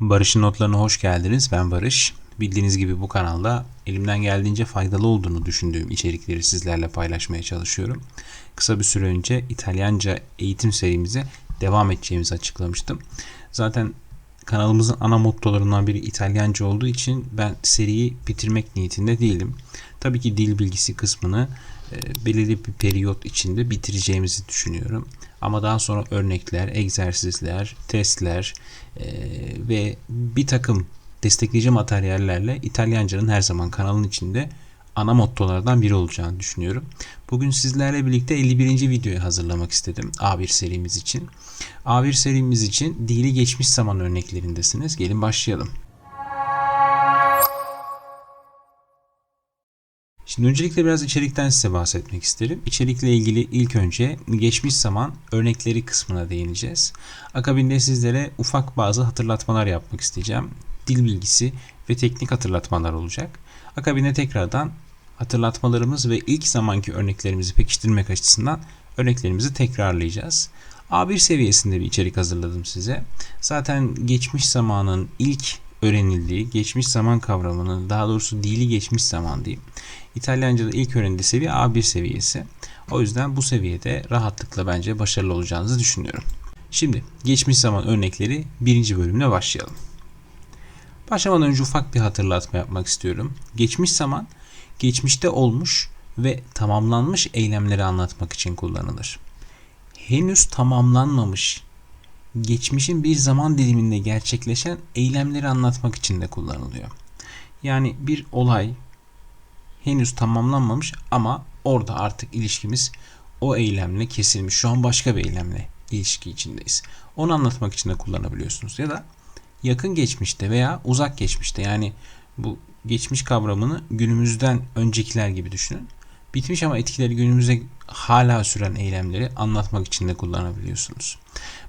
Barış'ın notlarına hoş geldiniz. Ben Barış. Bildiğiniz gibi bu kanalda elimden geldiğince faydalı olduğunu düşündüğüm içerikleri sizlerle paylaşmaya çalışıyorum. Kısa bir süre önce İtalyanca eğitim serimize devam edeceğimizi açıklamıştım. Zaten kanalımızın ana mottolarından biri İtalyanca olduğu için ben seriyi bitirmek niyetinde değilim. Tabii ki dil bilgisi kısmını e, belirli bir periyot içinde bitireceğimizi düşünüyorum. Ama daha sonra örnekler, egzersizler, testler e, ve bir takım destekleyici materyallerle İtalyancanın her zaman kanalın içinde ana mottolardan biri olacağını düşünüyorum. Bugün sizlerle birlikte 51. videoyu hazırlamak istedim A1 serimiz için. A1 serimiz için dili geçmiş zaman örneklerindesiniz. Gelin başlayalım. Şimdi öncelikle biraz içerikten size bahsetmek isterim. İçerikle ilgili ilk önce geçmiş zaman örnekleri kısmına değineceğiz. Akabinde sizlere ufak bazı hatırlatmalar yapmak isteyeceğim. Dil bilgisi ve teknik hatırlatmalar olacak. Akabinde tekrardan hatırlatmalarımız ve ilk zamanki örneklerimizi pekiştirmek açısından örneklerimizi tekrarlayacağız. A1 seviyesinde bir içerik hazırladım size. Zaten geçmiş zamanın ilk öğrenildiği geçmiş zaman kavramının daha doğrusu dili geçmiş zaman diyeyim. İtalyanca'da ilk öğrenildiği seviye A1 seviyesi. O yüzden bu seviyede rahatlıkla bence başarılı olacağınızı düşünüyorum. Şimdi geçmiş zaman örnekleri birinci bölümle başlayalım. Başlamadan önce ufak bir hatırlatma yapmak istiyorum. Geçmiş zaman geçmişte olmuş ve tamamlanmış eylemleri anlatmak için kullanılır. Henüz tamamlanmamış geçmişin bir zaman diliminde gerçekleşen eylemleri anlatmak için de kullanılıyor. Yani bir olay henüz tamamlanmamış ama orada artık ilişkimiz o eylemle kesilmiş. Şu an başka bir eylemle ilişki içindeyiz. Onu anlatmak için de kullanabiliyorsunuz. Ya da yakın geçmişte veya uzak geçmişte yani bu geçmiş kavramını günümüzden öncekiler gibi düşünün. Bitmiş ama etkileri günümüzde hala süren eylemleri anlatmak için de kullanabiliyorsunuz.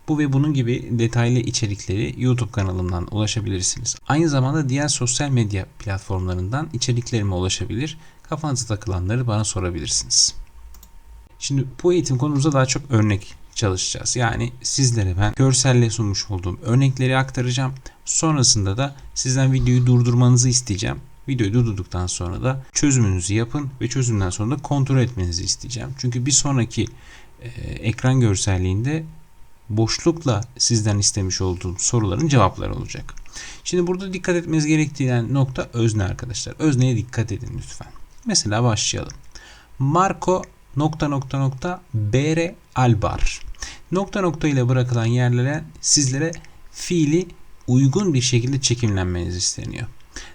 Bu ve bunun gibi detaylı içerikleri YouTube kanalımdan ulaşabilirsiniz. Aynı zamanda diğer sosyal medya platformlarından içeriklerime ulaşabilir. Kafanıza takılanları bana sorabilirsiniz. Şimdi bu eğitim konumuzda daha çok örnek çalışacağız. Yani sizlere ben görselle sunmuş olduğum örnekleri aktaracağım. Sonrasında da sizden videoyu durdurmanızı isteyeceğim. Videoyu durdurduktan sonra da çözümünüzü yapın ve çözümden sonra da kontrol etmenizi isteyeceğim. Çünkü bir sonraki e, ekran görselliğinde boşlukla sizden istemiş olduğum soruların cevapları olacak. Şimdi burada dikkat etmeniz gerektiği nokta özne arkadaşlar. Özneye dikkat edin lütfen. Mesela başlayalım. Marco nokta nokta nokta bere albar. Nokta nokta ile bırakılan yerlere sizlere fiili uygun bir şekilde çekimlenmeniz isteniyor.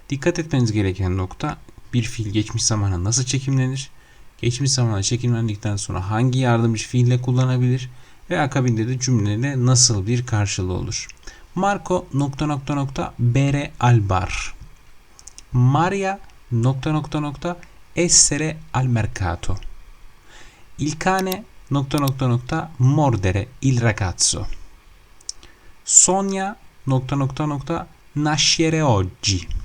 Dikkat etmeniz gereken nokta bir fiil geçmiş zamana nasıl çekimlenir? Geçmiş zamana çekimlendikten sonra hangi yardımcı fiille kullanabilir? Ve akabinde de cümlede nasıl bir karşılığı olur? Marco nokta nokta nokta bere al bar. Maria nokta nokta nokta essere al mercato. Il cane nokta nokta nokta mordere il ragazzo. Sonia nokta nokta nokta nascere oggi.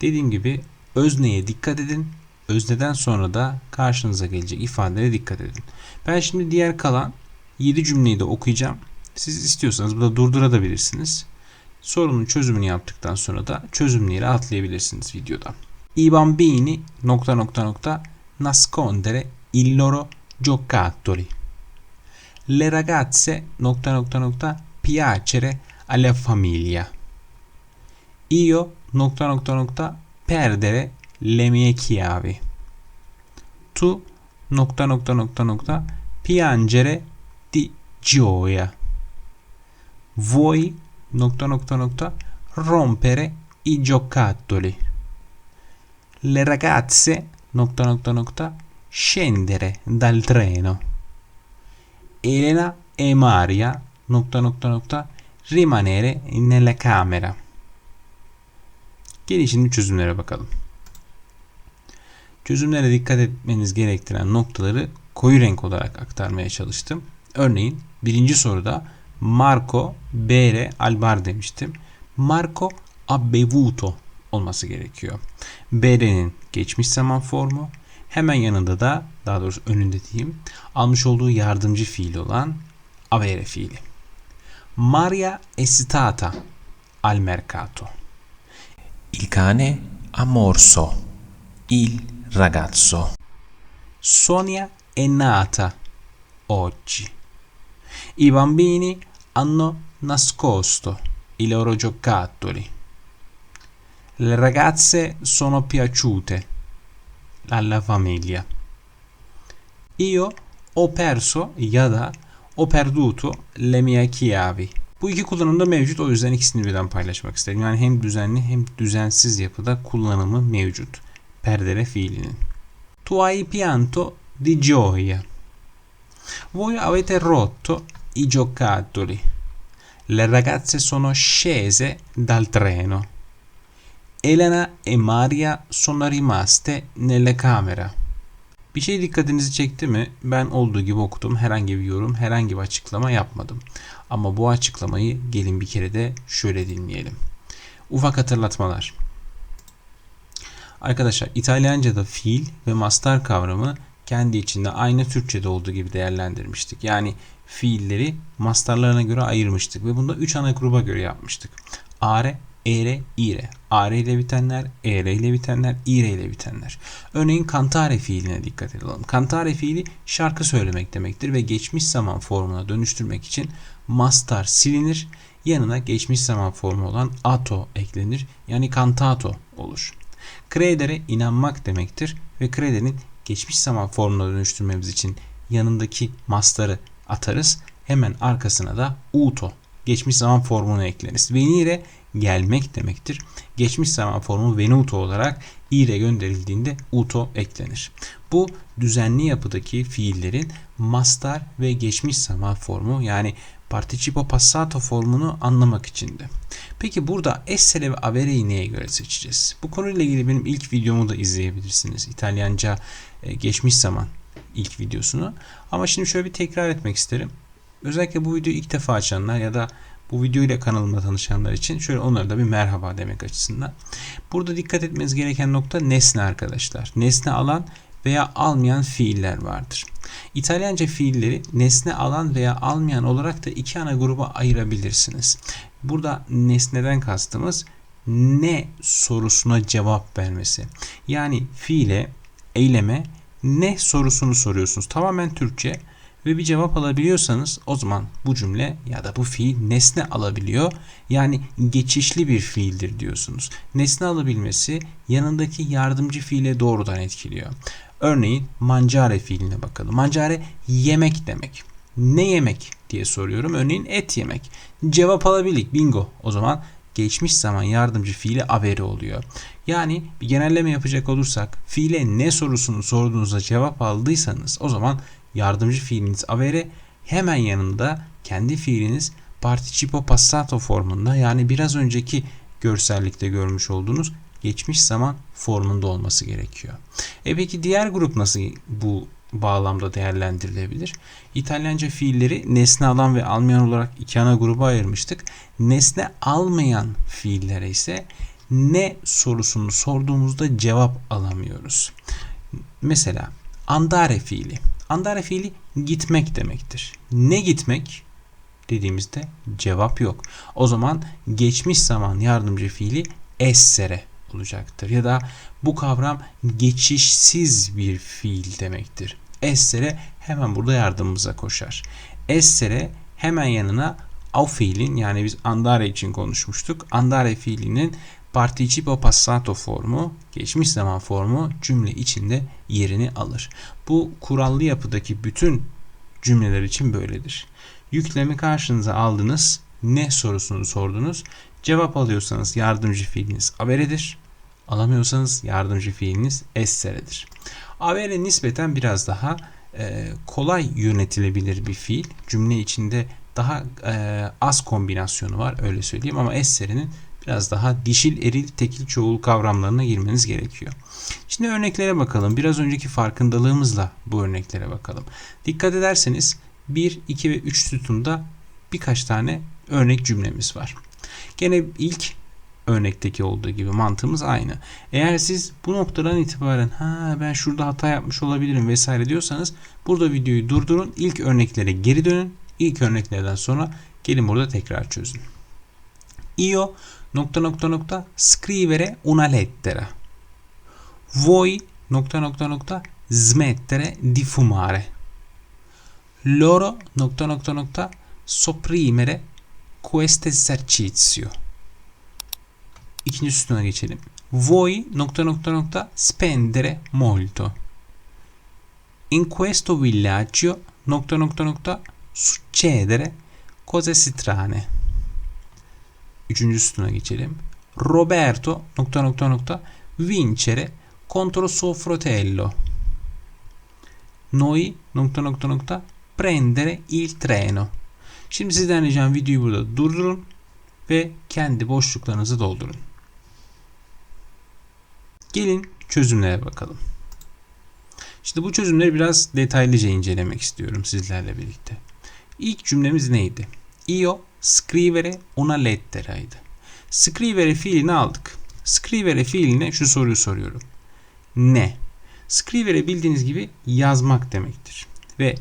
Dediğim gibi özneye dikkat edin. Özneden sonra da karşınıza gelecek ifadelere dikkat edin. Ben şimdi diğer kalan 7 cümleyi de okuyacağım. Siz istiyorsanız burada durdurabilirsiniz. Sorunun çözümünü yaptıktan sonra da çözümleri atlayabilirsiniz videoda. I bambini nokta nokta nokta nascondere il loro giocattoli. Le ragazze nokta nokta nokta piacere alla famiglia. Io nokta nokta nokta perdere le mie chiavi. Tu nokta nokta nokta nokta piangere di gioia. Vuoi nokta nokta nokta rompere i giocattoli. Le ragazze nokta nokta nokta scendere dal treno. Elena e Maria nokta nokta nokta rimanere nella camera. Gelin şimdi çözümlere bakalım. Çözümlere dikkat etmeniz gerektiren noktaları koyu renk olarak aktarmaya çalıştım. Örneğin birinci soruda Marco bere albar demiştim. Marco ha bevuto olması gerekiyor. Bere'nin geçmiş zaman formu. Hemen yanında da daha doğrusu önünde diyeyim almış olduğu yardımcı fiil olan avere fiili. Maria è stata al mercato. Il cane ha morso il ragazzo. Sonia è nata oggi. I bambini hanno nascosto i loro giocattoli. Le ragazze sono piaciute alla famiglia. Io ho perso ya da o perduto le mie chiavi. Bu iki kullanımda mevcut o yüzden ikisini birden paylaşmak istedim. Yani hem düzenli hem düzensiz yapıda kullanımı mevcut. Perdere fiilinin. Tu hai pianto di gioia. Voi avete rotto i giocattoli. Le ragazze sono scese dal treno. Elena e Maria sono rimaste nelle camera. Bir şey dikkatinizi çekti mi? Ben olduğu gibi okudum. Herhangi bir yorum, herhangi bir açıklama yapmadım. Ama bu açıklamayı gelin bir kere de şöyle dinleyelim. Ufak hatırlatmalar. Arkadaşlar İtalyanca'da fiil ve mastar kavramı kendi içinde aynı Türkçe'de olduğu gibi değerlendirmiştik. Yani fiilleri mastarlarına göre ayırmıştık ve bunda 3 ana gruba göre yapmıştık. Are, ere, ire. Are ile bitenler, ere ile bitenler, ire ile bitenler. Örneğin kantare fiiline dikkat edelim. Kantare fiili şarkı söylemek demektir ve geçmiş zaman formuna dönüştürmek için mastar silinir. Yanına geçmiş zaman formu olan ato eklenir. Yani cantato olur. Credere inanmak demektir ve creder'in geçmiş zaman formuna dönüştürmemiz için yanındaki mastarı atarız. Hemen arkasına da uto geçmiş zaman formunu ekleriz. Venire gelmek demektir. Geçmiş zaman formu venuto olarak ire gönderildiğinde uto eklenir. Bu düzenli yapıdaki fiillerin mastar ve geçmiş zaman formu yani participo passato formunu anlamak içindi. Peki burada essere ve avere'yi neye göre seçeceğiz? Bu konuyla ilgili benim ilk videomu da izleyebilirsiniz. İtalyanca e, geçmiş zaman ilk videosunu. Ama şimdi şöyle bir tekrar etmek isterim. Özellikle bu videoyu ilk defa açanlar ya da bu video ile kanalımda tanışanlar için şöyle onlara da bir merhaba demek açısından. Burada dikkat etmeniz gereken nokta nesne arkadaşlar. Nesne alan veya almayan fiiller vardır. İtalyanca fiilleri nesne alan veya almayan olarak da iki ana gruba ayırabilirsiniz. Burada nesneden kastımız ne sorusuna cevap vermesi. Yani fiile, eyleme ne sorusunu soruyorsunuz. Tamamen Türkçe ve bir cevap alabiliyorsanız o zaman bu cümle ya da bu fiil nesne alabiliyor. Yani geçişli bir fiildir diyorsunuz. Nesne alabilmesi yanındaki yardımcı fiile doğrudan etkiliyor. Örneğin mancare fiiline bakalım. Mancare yemek demek. Ne yemek diye soruyorum. Örneğin et yemek. Cevap alabilik. Bingo. O zaman geçmiş zaman yardımcı fiili averi oluyor. Yani bir genelleme yapacak olursak fiile ne sorusunu sorduğunuzda cevap aldıysanız o zaman yardımcı fiiliniz avere hemen yanında kendi fiiliniz participo passato formunda yani biraz önceki görsellikte görmüş olduğunuz geçmiş zaman formunda olması gerekiyor. E peki diğer grup nasıl bu bağlamda değerlendirilebilir? İtalyanca fiilleri nesne alan ve almayan olarak iki ana gruba ayırmıştık. Nesne almayan fiillere ise ne sorusunu sorduğumuzda cevap alamıyoruz. Mesela andare fiili. Andare fiili gitmek demektir. Ne gitmek dediğimizde cevap yok. O zaman geçmiş zaman yardımcı fiili essere olacaktır. Ya da bu kavram geçişsiz bir fiil demektir. Essere hemen burada yardımımıza koşar. Essere hemen yanına av fiilin yani biz andare için konuşmuştuk. Andare fiilinin participo passato formu, geçmiş zaman formu cümle içinde yerini alır. Bu kurallı yapıdaki bütün cümleler için böyledir. Yüklemi karşınıza aldınız, ne sorusunu sordunuz. Cevap alıyorsanız yardımcı fiiliniz averedir. Alamıyorsanız yardımcı fiiliniz esseredir. Avere nispeten biraz daha e, kolay yönetilebilir bir fiil. Cümle içinde daha e, az kombinasyonu var öyle söyleyeyim ama esserinin biraz daha dişil, eril, tekil, çoğul kavramlarına girmeniz gerekiyor. Şimdi örneklere bakalım. Biraz önceki farkındalığımızla bu örneklere bakalım. Dikkat ederseniz 1, 2 ve 3 sütunda birkaç tane örnek cümlemiz var. Gene ilk örnekteki olduğu gibi mantığımız aynı. Eğer siz bu noktadan itibaren ha ben şurada hata yapmış olabilirim vesaire diyorsanız burada videoyu durdurun. İlk örneklere geri dönün. İlk örneklerden sonra gelin burada tekrar çözün. Io nokta nokta nokta scrivere una lettera. Voi nokta nokta nokta smettere di fumare. Loro nokta nokta nokta sopprimere questo esercizio. İkinci sütuna geçelim. Voi nokta nokta nokta spendere molto. In questo villaggio nokta nokta nokta succedere cose strane. Üçüncü sütuna geçelim. Roberto nokta nokta nokta vincere contro suo fratello. Noi nokta nokta nokta prendere il treno. Şimdi sizden ricam videoyu burada durdurun ve kendi boşluklarınızı doldurun. Gelin çözümlere bakalım. İşte bu çözümleri biraz detaylıca incelemek istiyorum sizlerle birlikte. İlk cümlemiz neydi? Io scrivere una lettera'ydı. Scrivere fiilini aldık. Scrivere fiiline şu soruyu soruyorum. Ne? Scrivere bildiğiniz gibi yazmak demektir. Ve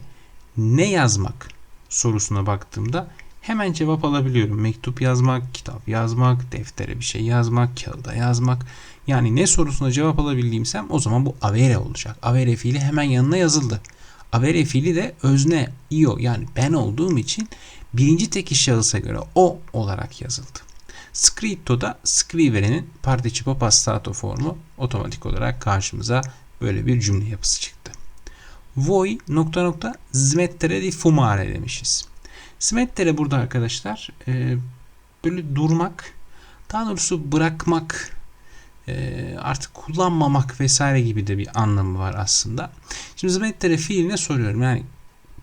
ne yazmak sorusuna baktığımda hemen cevap alabiliyorum. Mektup yazmak, kitap yazmak, deftere bir şey yazmak, kağıda yazmak. Yani ne sorusuna cevap alabildiğimsem o zaman bu avere olacak. Avere fiili hemen yanına yazıldı. Avere fiili de özne, io yani ben olduğum için birinci tek şahısa göre o olarak yazıldı. Scritto da scrivere'nin participo passato formu otomatik olarak karşımıza böyle bir cümle yapısı çıktı. Voi nokta nokta smettere di fumare demişiz. Smettere burada arkadaşlar e, böyle durmak, daha doğrusu bırakmak, e, artık kullanmamak vesaire gibi de bir anlamı var aslında. Şimdi smettere fiiline soruyorum. Yani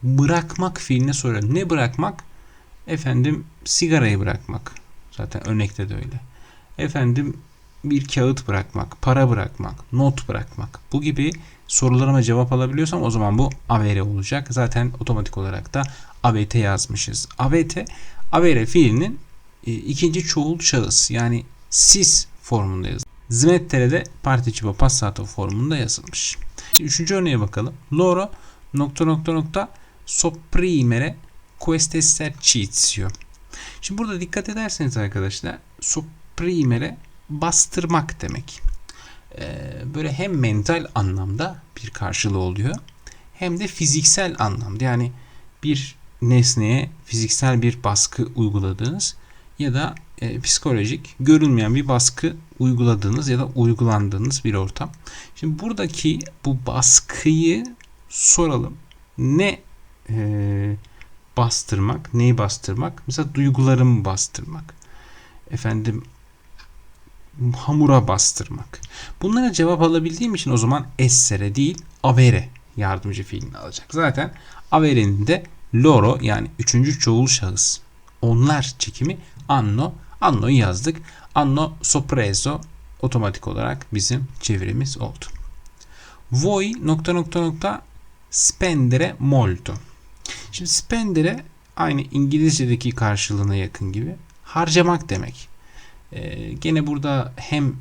bırakmak fiiline soruyorum. Ne bırakmak? Efendim sigarayı bırakmak. Zaten örnekte de öyle. Efendim bir kağıt bırakmak, para bırakmak, not bırakmak. Bu gibi sorularıma cevap alabiliyorsam o zaman bu avere olacak. Zaten otomatik olarak da avete yazmışız. Avete, avere fiilinin e, ikinci çoğul şahıs yani siz formunda yazılmış. Smettere de participo passato formunda yazılmış. Üçüncü örneğe bakalım. Loro nokta nokta nokta sopprimere questo esercizio. Şimdi burada dikkat ederseniz arkadaşlar sopprimere bastırmak demek. Ee, böyle hem mental anlamda bir karşılığı oluyor hem de fiziksel anlamda yani bir nesneye fiziksel bir baskı uyguladığınız ya da e, psikolojik görünmeyen bir baskı uyguladığınız ya da uygulandığınız bir ortam. Şimdi buradaki bu baskıyı soralım. Ne e, bastırmak, neyi bastırmak? Mesela duygularımı bastırmak. Efendim hamura bastırmak. Bunlara cevap alabildiğim için o zaman essere değil avere yardımcı fiilini alacak. Zaten averenin de loro yani üçüncü çoğul şahıs. Onlar çekimi anno. Anno'yu yazdık. Anno soppreso otomatik olarak bizim çevirimiz oldu. Voi nokta nokta nokta spendere molto. Şimdi spendere aynı İngilizce'deki karşılığına yakın gibi harcamak demek. Ee, gene burada hem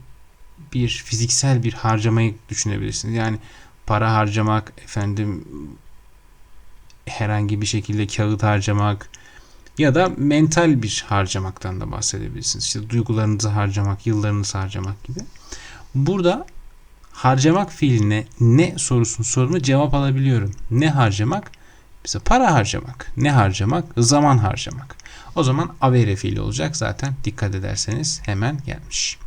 bir fiziksel bir harcamayı düşünebilirsiniz. Yani para harcamak, efendim herhangi bir şekilde kağıt harcamak ya da mental bir harcamaktan da bahsedebilirsiniz. İşte duygularınızı harcamak, yıllarınızı harcamak gibi. Burada harcamak fiiline ne sorusunu sorduğumda cevap alabiliyorum. Ne harcamak? Mesela para harcamak. Ne harcamak? Zaman harcamak. O zaman avere fiili olacak. Zaten dikkat ederseniz hemen gelmiş.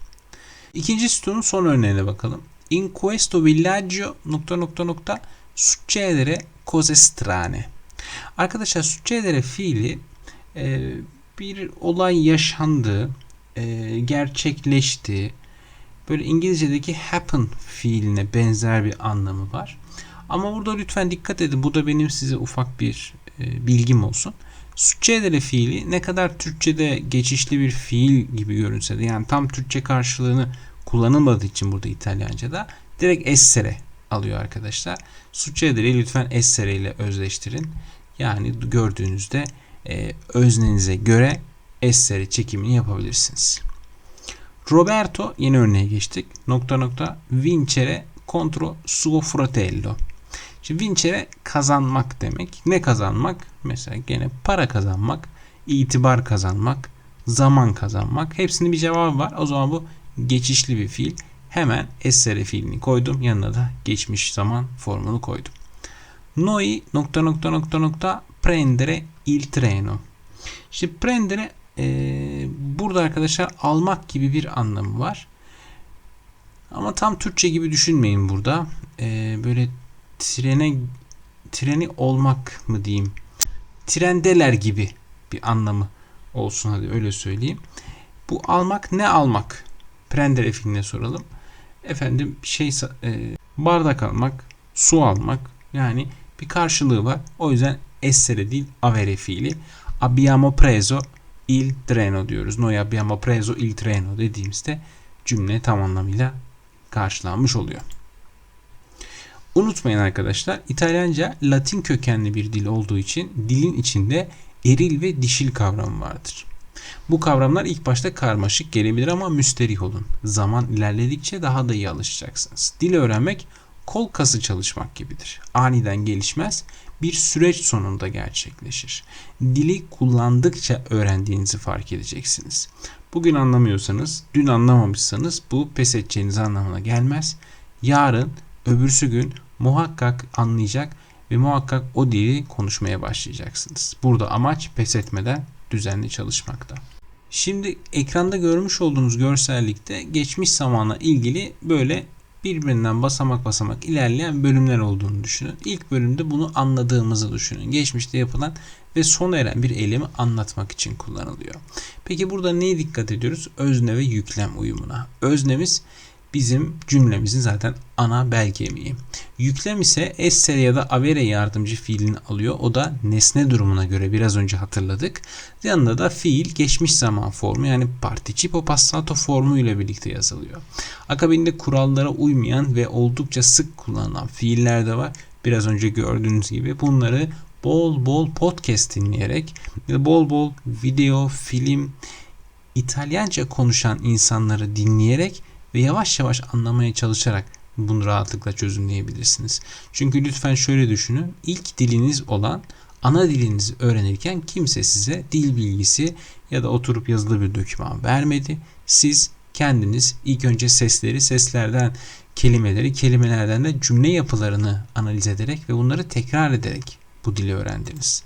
İkinci sütunun son örneğine bakalım. In questo villaggio nokta nokta nokta succedere cose strane. Arkadaşlar succedere fiili e, bir olay yaşandı, e, gerçekleşti. Böyle İngilizce'deki happen fiiline benzer bir anlamı var. Ama burada lütfen dikkat edin. Bu da benim size ufak bir e, bilgim olsun. Succedere fiili ne kadar Türkçe'de geçişli bir fiil gibi görünse de yani tam Türkçe karşılığını kullanılmadığı için burada İtalyanca'da direkt essere alıyor arkadaşlar. Succedere'yi lütfen essere ile özleştirin. Yani gördüğünüzde e, öznenize göre essere çekimini yapabilirsiniz. Roberto yeni örneğe geçtik. Nokta nokta vincere contro suo fratello. Şimdi vincere kazanmak demek. Ne kazanmak? Mesela gene para kazanmak, itibar kazanmak, zaman kazanmak. Hepsinin bir cevabı var. O zaman bu geçişli bir fiil. Hemen essere fiilini koydum. Yanına da geçmiş zaman formunu koydum. Noi nokta nokta nokta nokta prendere il treno. İşte prendere e, burada arkadaşlar almak gibi bir anlamı var. Ama tam Türkçe gibi düşünmeyin burada. E, böyle trene treni olmak mı diyeyim. Trendeler gibi bir anlamı olsun hadi öyle söyleyeyim. Bu almak ne almak? Prendere fiiline soralım. Efendim şey e, bardak almak, su almak yani bir karşılığı var. O yüzden essere değil avere fiili. Abbiamo preso il treno diyoruz. Noi abbiamo preso il treno dediğimizde cümle tam anlamıyla karşılanmış oluyor. Unutmayın arkadaşlar İtalyanca Latin kökenli bir dil olduğu için dilin içinde eril ve dişil kavramı vardır. Bu kavramlar ilk başta karmaşık gelebilir ama müsterih olun. Zaman ilerledikçe daha da iyi alışacaksınız. Dil öğrenmek kol kası çalışmak gibidir. Aniden gelişmez, bir süreç sonunda gerçekleşir. Dili kullandıkça öğrendiğinizi fark edeceksiniz. Bugün anlamıyorsanız, dün anlamamışsanız bu pes edeceğiniz anlamına gelmez. Yarın, öbürsü gün muhakkak anlayacak ve muhakkak o dili konuşmaya başlayacaksınız. Burada amaç pes etmeden düzenli çalışmakta. Şimdi ekranda görmüş olduğunuz görsellikte geçmiş zamana ilgili böyle birbirinden basamak basamak ilerleyen bölümler olduğunu düşünün. İlk bölümde bunu anladığımızı düşünün. Geçmişte yapılan ve sona eren bir eylemi anlatmak için kullanılıyor. Peki burada neye dikkat ediyoruz? Özne ve yüklem uyumuna. Öznemiz bizim cümlemizin zaten ana bel kemiği. Yüklem ise essere ya da avere yardımcı fiilini alıyor. O da nesne durumuna göre biraz önce hatırladık. Yanında da fiil geçmiş zaman formu yani participo passato formu ile birlikte yazılıyor. Akabinde kurallara uymayan ve oldukça sık kullanılan fiiller de var. Biraz önce gördüğünüz gibi bunları bol bol podcast dinleyerek bol bol video, film, İtalyanca konuşan insanları dinleyerek ve yavaş yavaş anlamaya çalışarak bunu rahatlıkla çözümleyebilirsiniz. Çünkü lütfen şöyle düşünün. İlk diliniz olan ana dilinizi öğrenirken kimse size dil bilgisi ya da oturup yazılı bir doküman vermedi. Siz kendiniz ilk önce sesleri, seslerden kelimeleri, kelimelerden de cümle yapılarını analiz ederek ve bunları tekrar ederek bu dili öğrendiniz.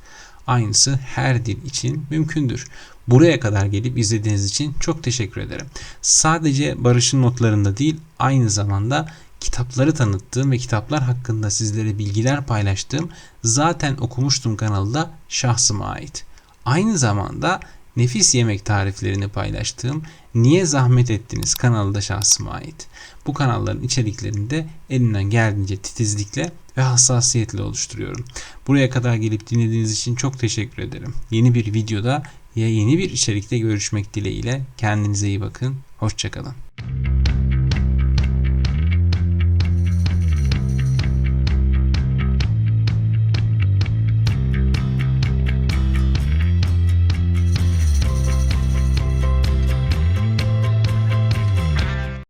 Aynısı her dil için mümkündür. Buraya kadar gelip izlediğiniz için çok teşekkür ederim. Sadece Barış'ın notlarında değil, aynı zamanda kitapları tanıttığım ve kitaplar hakkında sizlere bilgiler paylaştığım zaten okumuştum kanalda şahsıma ait. Aynı zamanda nefis yemek tariflerini paylaştığım Niye Zahmet Ettiniz kanalı da şahsıma ait. Bu kanalların içeriklerini de elimden geldiğince titizlikle ve hassasiyetle oluşturuyorum. Buraya kadar gelip dinlediğiniz için çok teşekkür ederim. Yeni bir videoda ya yeni bir içerikte görüşmek dileğiyle kendinize iyi bakın. Hoşçakalın.